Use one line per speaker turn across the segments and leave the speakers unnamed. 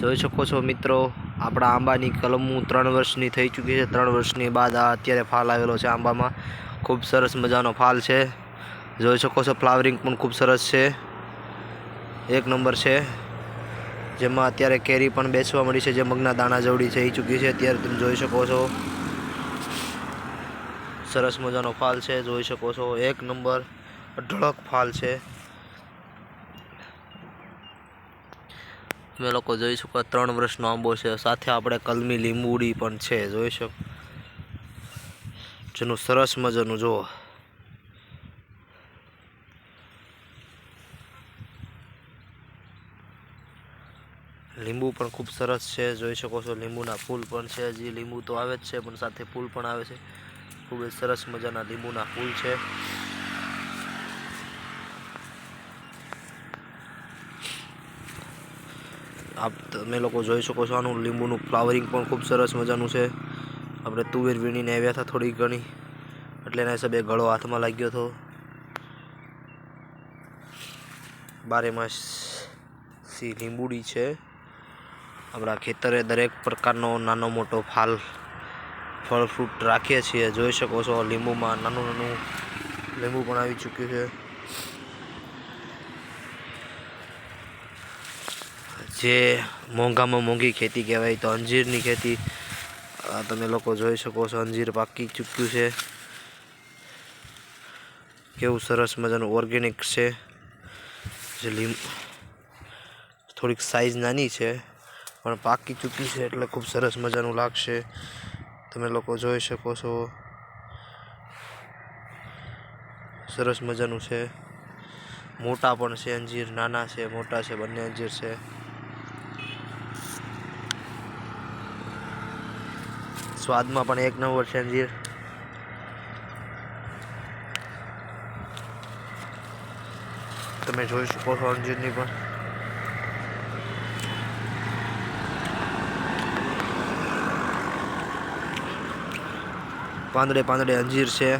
જોઈ શકો છો મિત્રો, આપણા આંબાની કલમું ત્રણ વર્ષની થઈ ચૂકી છે. ત્રણ વર્ષની બાદ આ અત્યારે ફાલ આવેલો છે આંબામાં. ખૂબ સરસ મજાનો ફાલ છે. જોઈ શકો છો, ફ્લાવરિંગ પણ ખૂબ સરસ છે. એક નંબર છે. જેમાં અત્યારે કેરી પણ બેસવા મળી છે, જે મગના દાણા જવડી થઈ ચૂકી છે. અત્યારે તમે જોઈ શકો છો. સરસ મજાનો ફાલ છે, જોઈ શકો છો. એક નંબર અઢળક ફાલ છે. તમે લોકો જોઈ શકો ત્રણ વર્ષનો આંબો છે. સાથે આપણે કલમી, લીંબુડી પણ છે, જોઈ શકો. જેનું સરસ મજાનું, જુઓ. લીંબુ પણ ખૂબ સરસ છે, જોઈ શકો છો. લીંબુના ફૂલ પણ છે, હજી લીંબુ તો આવે જ છે, પણ સાથે ફૂલ પણ આવે છે. ખૂબ જ સરસ મજાના લીંબુના ફૂલ છે. આપ તમે લોકો જોઈ શકો છો, આનું લીંબુનું ફ્લાવરિંગ પણ ખૂબ સરસ મજાનું છે. આપણે તુવેર વીણીને આવ્યા હતા થોડી ઘણી, એટલે એના હિસાબે ગળો હાથમાં લાગ્યો હતો. બારે માસ લીંબુડી છે. આપણા ખેતરે દરેક પ્રકારનો નાનો મોટો ફાલ, ફળ ફ્રૂટ રાખીએ છીએ. જોઈ શકો છો, લીંબુમાં નાનું નાનું લીંબુ પણ આવી ચૂક્યું છે. જે મોંઘામાં મોંઘી ખેતી કહેવાય તો અંજીરની ખેતી તમે લોકો જોઈ શકો છો, અંજીર પાકી ચૂક્યું છે. કેવું સરસ મજાનું ઓર્ગેનિક છે. જે લીમ, થોડીક સાઈઝ નાની છે, પણ પાકી ચૂકી છે એટલે ખૂબ સરસ મજાનું લાગશે. તમે લોકો જોઈ શકો છો. સરસ મજાનું છે. મોટા પણ છે અંજીર, નાના છે, મોટા છે, બંને અંજીર છે. સ્વાદમાં પણ એક નંબર છે અંજીર તમે જોઈ શકો છો અંજીરની પણ. પાંદડે પાંદડે અંજીર છે.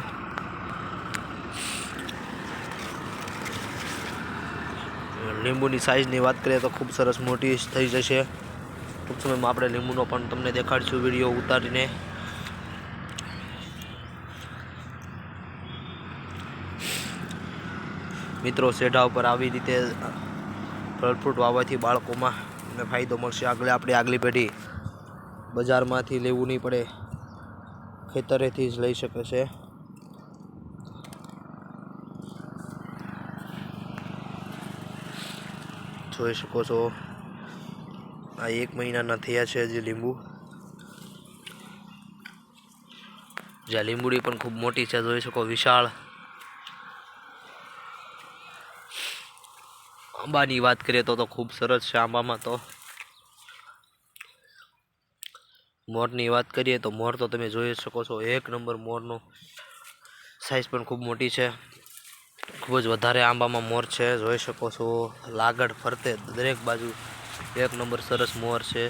લીંબુની સાઈઝની વાત કરીએ તો ખૂબ સરસ મોટી થઈ જશે. ટૂંક સમયમાં આપણે લીંબુનો પણ તમને દેખાડશું વીડિયો ઉતારીને. મિત્રો, શેઢા ઉપર આવી રીતે ફળફ્રૂટ વાવવાથી બાળકોમાં ને ફાયદો મળશે. આગળ આપણી આગલી પેઢી બજારમાંથી લેવું નહીં પડે. ખેતરેથી જ લઈ શકે છે. જોઈ શકો છો. આ એક મહિનાના થયા છે હજી લીંબુ. જ્યાં લીંબુડી પણ ખૂબ મોટી છે, જોઈ શકો વિશાળ. આંબાની વાત કરીએ તો તો ખૂબ સરસ છે આંબામાં તો. મોરની વાત કરીએ તો મોર તો તમે જોઈ શકો છો, એક નંબર મોરનો સાઈઝ પણ ખૂબ મોટી છે. ખૂબ જ વધારે આંબામાં મોર છે, જોઈ શકો છો. લાગડ ફરતે દરેક બાજુ એક નંબર સરસ મોર છે.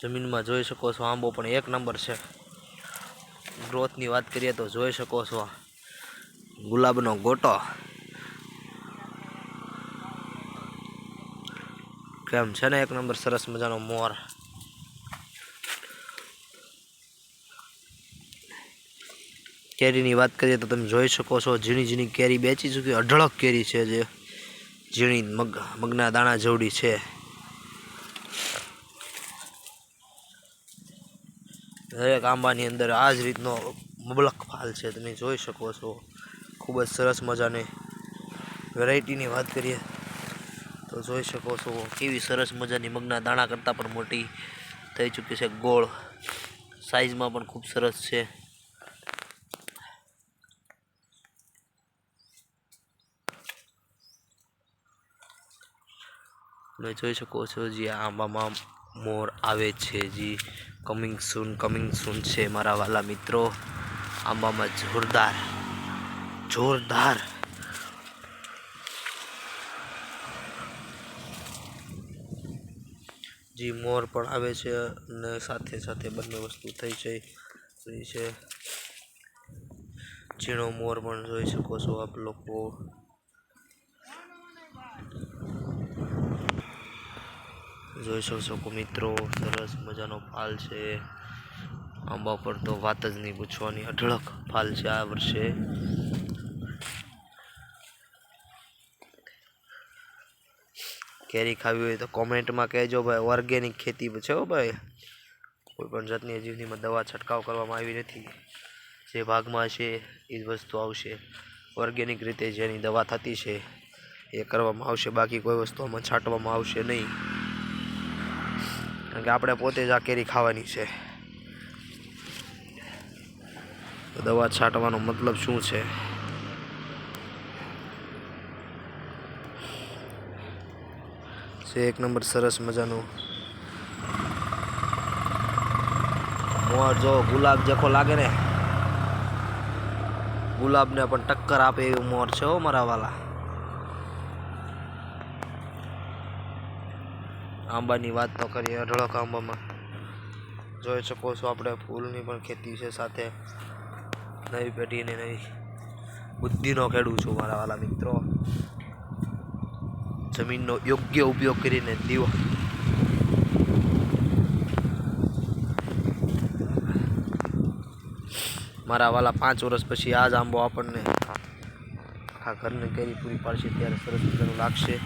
જમીનમાં જોઈ શકો છો આંબો પણ એક નંબર છે. ગ્રોથની વાત કરીએ તો જોઈ શકો છો ગુલાબનો ગોટો. કેમ છે ને એક નંબર સરસ મજાનો મોર. કેરીની વાત કરીએ તો તમે જોઈ શકો છો ઝીણી ઝીણી કેરી બેચી ચૂકી, અઢળક કેરી છે જે. ઝીણી મગ, મગના દાણા જેવડી છે. દરેક આંબાની અંદર આ જ રીતનો મબલક ફાલ છે. તમે જોઈ શકો છો. ખૂબ જ સરસ મજાની વેરાયટીની વાત કરીએ તો જોઈ શકો છો કેવી સરસ મજાની મગના દાણા કરતાં પણ મોટી થઈ ચૂકી છે. ગોળ સાઇઝમાં પણ ખૂબ સરસ છે. તમે જોઈ શકો છો જે આંબામાં મોર આવે છે જે. કમિંગ સૂન કમિંગ સૂન છે મારા વાલા મિત્રો. આંબામાં જોરદાર જોરદાર. જે, મોર પણ આવે છે અને સાથે સાથે બંને વસ્તુ થઈ છે રહી છે. ઝીણો મોર પણ જોઈ શકો છો આપ લોકો. જોઈ શકો છો મિત્રો, સરસ મજાનો ફાલ છે. આંબા પર તો વાત જ નહીં પૂછવાની, અઢળક ફાલ છે આ વર્ષે. કેરી ખાવી હોય તો કોમેન્ટમાં કહેજો ભાઈ, ઓર્ગેનિક ખેતી છે હો ભાઈ. કોઈ પણ જાતની જીવનીમાં દવા છંટકાવ કરવામાં આવી નથી. જે ભાગમાં છે એ જ વસ્તુ આવશે. ઓર્ગેનિક રીતે જેની દવા થતી છે એ કરવામાં આવશે, બાકી કોઈ વસ્તુ આમાં છાંટવામાં આવશે નહીં. કે આપણે પોતે જ આ કેરી ખાવાની છે. દવા છાંટવાનો મતલબ શું છે? છે એક નંબર સરસ મજાનું. મોર જો ગુલાબ જેખો લાગે ને, ગુલાબને પણ ટક્કર આપે એવું મોર છે હો મારા વાલા. આંબાની વાત તો કરીએ, અઢળક આંબામાં. જોઈ શકો છો આપણે ફૂલની પણ ખેતી છે સાથે. નવી પેઢીને નવી બુદ્ધિનો ખેડું છું મારા વાલા મિત્રો. જમીનનો યોગ્ય ઉપયોગ કરીને દીવો. મારા વાલા પાંચ વર્ષ પછી આ જ આંબો આપણને આખા ઘરને કેરી પૂરી પાડશે ત્યારે સરસ મજાનું લાગશે.